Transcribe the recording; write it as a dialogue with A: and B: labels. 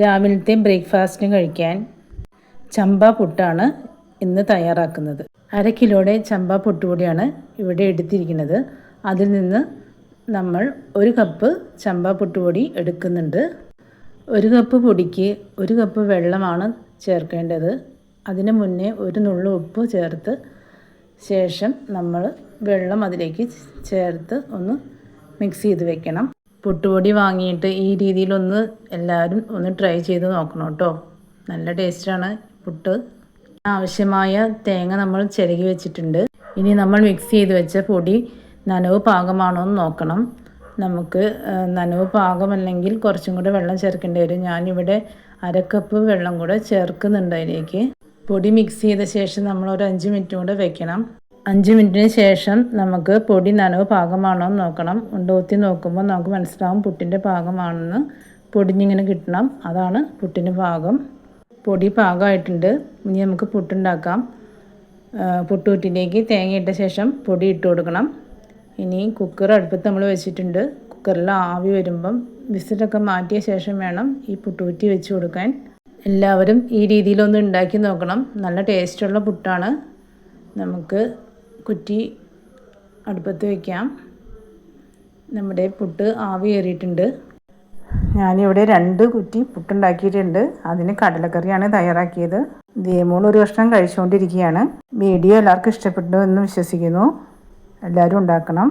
A: രാവിലത്തെ ബ്രേക്ക്ഫാസ്റ്റിന് കഴിക്കാൻ ചമ്പ പുട്ടാണ് ഇന്ന് തയ്യാറാക്കുന്നത്. അര കിലോയുടെ ചമ്പ പുട്ടുപൊടിയാണ് ഇവിടെ എടുത്തിരിക്കുന്നത്. അതിൽ നിന്ന് നമ്മൾ ഒരു കപ്പ് ചമ്പ പുട്ടുപൊടി എടുക്കുന്നുണ്ട്. ഒരു കപ്പ് പൊടിക്ക് ഒരു കപ്പ് വെള്ളമാണ് ചേർക്കേണ്ടത്. അതിന് മുന്നേ ഒരു നുള്ളു ഉപ്പ് ചേർത്ത് ശേഷം നമ്മൾ വെള്ളം അതിലേക്ക് ചേർത്ത് ഒന്ന് മിക്സ് ചെയ്ത് വെക്കണം. പുട്ടുപൊടി വാങ്ങിയിട്ട് ഈ രീതിയിലൊന്ന് എല്ലാവരും ഒന്ന് ട്രൈ ചെയ്ത് നോക്കണം കേട്ടോ നല്ല ടേസ്റ്റാണ് പുട്ട്. ആവശ്യമായ തേങ്ങ നമ്മൾ ചിരകി വെച്ചിട്ടുണ്ട്. ഇനി നമ്മൾ മിക്സ് ചെയ്ത് വെച്ച പൊടി നനവ് പാകമാണോ എന്ന് നോക്കണം. നമുക്ക് നനവ് പാകമല്ലെങ്കിൽ കുറച്ചും കൂടെ വെള്ളം ചേർക്കേണ്ടി വരും. ഞാനിവിടെ അരക്കപ്പ് വെള്ളം കൂടെ ചേർക്കുന്നുണ്ട് അതിലേക്ക്. പൊടി മിക്സ് ചെയ്ത ശേഷം നമ്മൾ ഒരു അഞ്ച് മിനിറ്റ് കൂടെ വെക്കണം. അഞ്ച് മിനിറ്റിന് ശേഷം നമുക്ക് പൊടി നനവ് പാകമാണോ എന്ന് നോക്കണം. ഉണ്ടോത്തി നോക്കുമ്പോൾ നമുക്ക് മനസ്സിലാവും പുട്ടിന്റെ പാകമാണെന്ന്. പൊടിഞ്ഞിങ്ങനെ കിട്ടണം. അതാണ് പുട്ടിന്റെ പാകം. പൊടി പാകമായിട്ടുണ്ട്. ഇനി നമുക്ക് പുട്ടുണ്ടാക്കാം. പുട്ടുപുറ്റിലേക്ക് തേങ്ങ ഇട്ട ശേഷം പൊടി ഇട്ട് കൊടുക്കണം. ഇനി കുക്കർ അടുപ്പത്ത് നമ്മൾ വെച്ചിട്ടുണ്ട്. കുക്കറിൽ ആവി വരുമ്പം വിസിലൊക്കെ മാറ്റിയ ശേഷം വേണം ഈ പുട്ടുകുറ്റി വെച്ച് കൊടുക്കാൻ. എല്ലാവരും ഈ രീതിയിലൊന്ന് ഉണ്ടാക്കി നോക്കണം. നല്ല ടേസ്റ്റുള്ള പുട്ടാണ്. നമുക്ക് കുറ്റി അടുപ്പത്ത് വയ്ക്കാം നമ്മുടെ പുട്ട് ആവി കയറിയിട്ടുണ്ട്. ഞാനിവിടെ രണ്ട് കുറ്റി പുട്ടുണ്ടാക്കിയിട്ടുണ്ട്. അതിന് കടലക്കറിയാണ് തയ്യാറാക്കിയത്. ദേമോൾ ഒരു വർഷം കഴിച്ചുകൊണ്ടിരിക്കുകയാണ്. വീഡിയോ എല്ലാവർക്കും ഇഷ്ടപ്പെട്ടു എന്ന് വിശ്വസിക്കുന്നു. എല്ലാവരും ഉണ്ടാക്കണം.